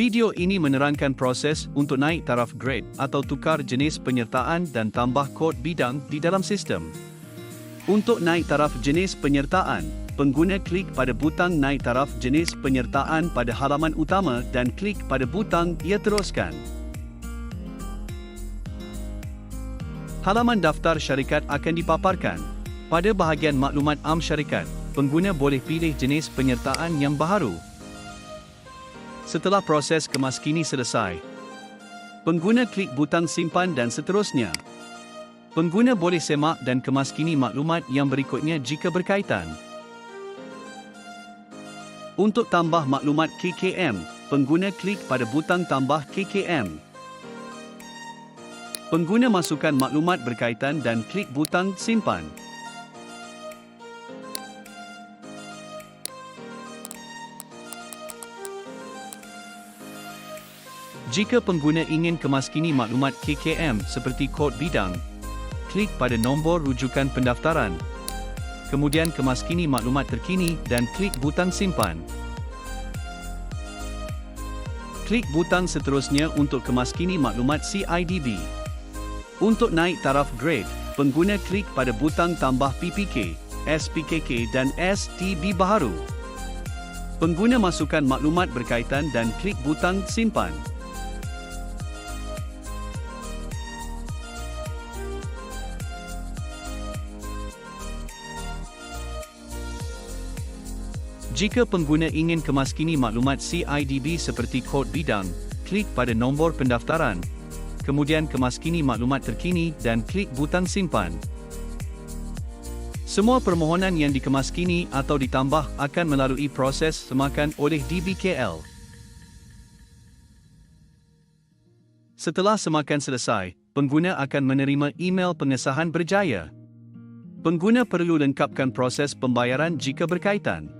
Video ini menerangkan proses untuk naik taraf grade atau tukar jenis penyertaan dan tambah kod bidang di dalam sistem. Untuk naik taraf jenis penyertaan, pengguna klik pada butang naik taraf jenis penyertaan pada halaman utama dan klik pada butang ia teruskan. Halaman daftar syarikat akan dipaparkan. Pada bahagian maklumat am syarikat, pengguna boleh pilih jenis penyertaan yang baharu. Setelah proses kemaskini selesai, pengguna klik butang simpan dan seterusnya. Pengguna boleh semak dan kemaskini maklumat yang berikutnya jika berkaitan. Untuk tambah maklumat KKM, pengguna klik pada butang tambah KKM. Pengguna masukkan maklumat berkaitan dan klik butang simpan. Jika pengguna ingin kemaskini maklumat KKM seperti kod bidang, klik pada nombor rujukan pendaftaran. Kemudian kemaskini maklumat terkini dan klik butang simpan. Klik butang seterusnya untuk kemaskini maklumat CIDB. Untuk naik taraf grade, pengguna klik pada butang tambah PPK, SPKK dan STB baharu. Pengguna masukkan maklumat berkaitan dan klik butang simpan. Jika pengguna ingin kemaskini maklumat CIDB seperti kod bidang, klik pada nombor pendaftaran. Kemudian kemaskini maklumat terkini dan klik butang simpan. Semua permohonan yang dikemaskini atau ditambah akan melalui proses semakan oleh DBKL. Setelah semakan selesai, pengguna akan menerima email pengesahan berjaya. Pengguna perlu lengkapkan proses pembayaran jika berkaitan.